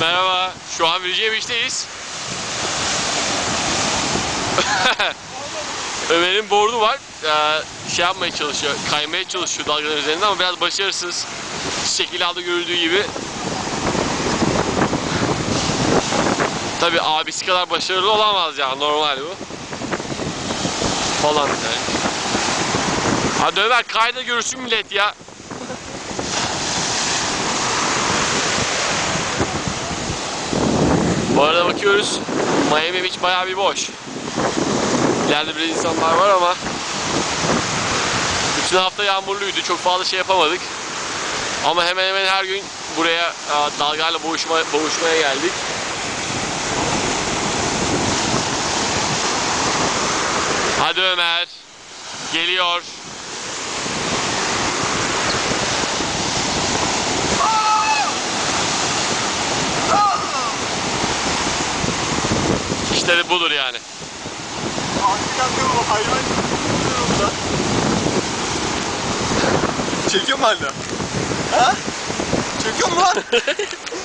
Merhaba. Şu an Virginia Beach'teyiz. Ömer'in board'u var. Ee, şey yapmaya çalışıyor, kaymaya çalışıyor dalgaların üzerinde ama biraz başarısız. Şekil aldı görüldüğü gibi. Tabi abisi kadar başarılı olamaz ya normal bu. Falan yani. Hadi Ömer kayda görürsün millet ya. Bu arada bakıyoruz Miami Beach bayağı bir boş. İleride biraz insanlar var ama bütün hafta yağmurluydu. Çok fazla şey yapamadık. Ama hemen hemen her gün buraya dalgayla boğuşma, boğuşmaya geldik. Hadi Ömer. Geliyor. İşte de budur yani. Yapıyorum hayvan durumda. Çekiyor mu hala? Ha? Çekiyor mu lan?